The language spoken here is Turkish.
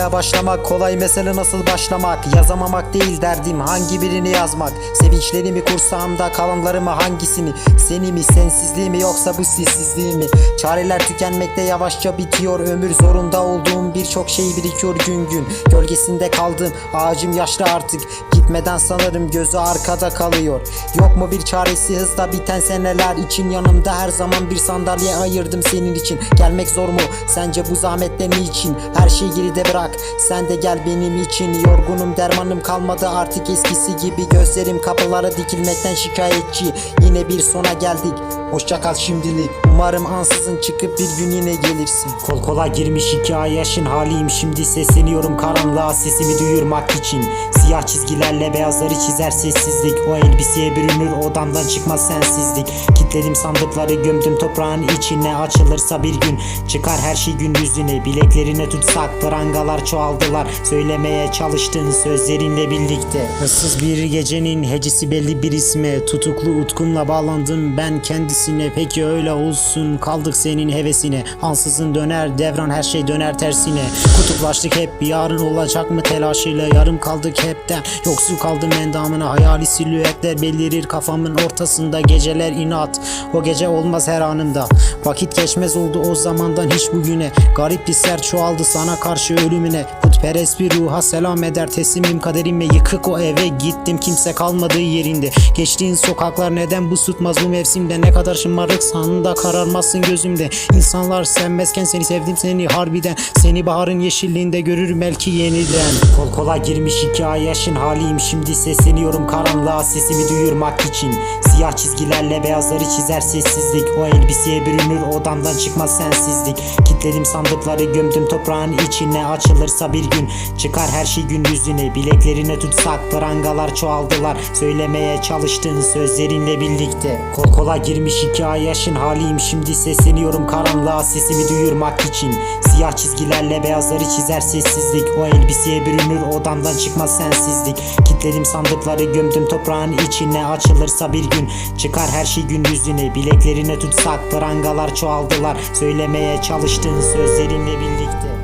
Hayata başlamak kolay mesele nasıl başlamak? Yazamamak değil derdim hangi birini yazmak? Sevinçlerimi kursağımda kalanlarımı hangisini? Seni mi sensizliği mi yoksa bu sessizliği mi? Çareler tükenmekte yavaşça bitiyor Ömür zorunda olduğum birçok şey birikiyor gün gün. Gölgesinde kaldım ağacım yaşlı artık. Gitmeden sanırım gözü arkada kalıyor. Yok mu bir çaresi hızla biten seneler için? Yanımda her zaman bir sandalye ayırdım senin için. Gelmek zor mu? Sence bu zahmetle niçin? Her şeyi geride bırak sen de gel benim için Yorgunum dermanım kalmadı artık eskisi gibi. Gözlerim kapılara dikilmekten şikayetçi. Yine bir sona geldik. Hoşça kal şimdilik. Umarım ansızın çıkıp bir gün yine gelirsin. Kol kola girmiş iki ay yaşın haliyim. Şimdi sesleniyorum karanlığa sesimi duyurmak için Siyah çizgilerle beyazları çizer sessizlik. O elbiseye bürünür odamdan çıkmaz sensizlik. Kitledim sandıkları gömdüm toprağın içine. Açılırsa bir gün çıkar her şey gün yüzüne. Bileklerine tutsak prangalar çoğaldılar. Söylemeye çalıştığın sözlerinle birlikte. Issız bir gecenin hecesi belli bir isme. Tutuklu utkumla bağlandım ben kendisine. Peki öyle olsun kaldık senin hevesine. Ansızın döner devran her şey döner tersine. Kutuplaştık hep yarın olacak mı telaşıyla? Yarım kaldık hepten yoksul kaldım endamına Hayali silüetler belirir kafamın ortasında Geceler inat. O gece olmaz her anında. Vakit geçmez oldu o zamandan hiç bugüne. Garip hisler çoğaldı sana karşı ölümüne. Putperest bir ruha selam eder teslimim kaderime Yıkık o eve gittim. Kimse kalmadığı yerinde. Geçtiğin sokaklar neden bu tutmaz bu mevsimde Ne kadar şımarıksan da kararmazsın gözümde. İnsanlar sevmezken seni sevdim seni harbiden. Seni baharın yeşilliğinde görür belki yeniden. Kol kola girmiş iki ay yaşın haliyim. Şimdi sesleniyorum karanlığa sesimi duyurmak için Siyah çizgilerle beyazları çizer sessizlik. O elbiseye bürünür odamdan çıkmaz sensizlik. Kitledim sandıkları gömdüm toprağın içine. Açılırsa bir gün çıkar her şey gün yüzüne. Bileklerine tutsak prangalar çoğaldılar. Söylemeye çalıştığın sözlerinle birlikte. Kol kola girmiş iki ay yaşın haliyim. Şimdi sesleniyorum karanlığa sesimi duyurmak için. Siyah çizgilerle beyazları çizer sessizlik. O elbiseye bürünür odamdan çıkmaz sensizlik. Kitledim sandıkları gömdüm toprağın içine. Açılırsa bir gün çıkar her şey gün yüzüne Bileklerine tutsak prangalar çoğaldılar. Söylemeye çalıştığın sözlerinle birlikte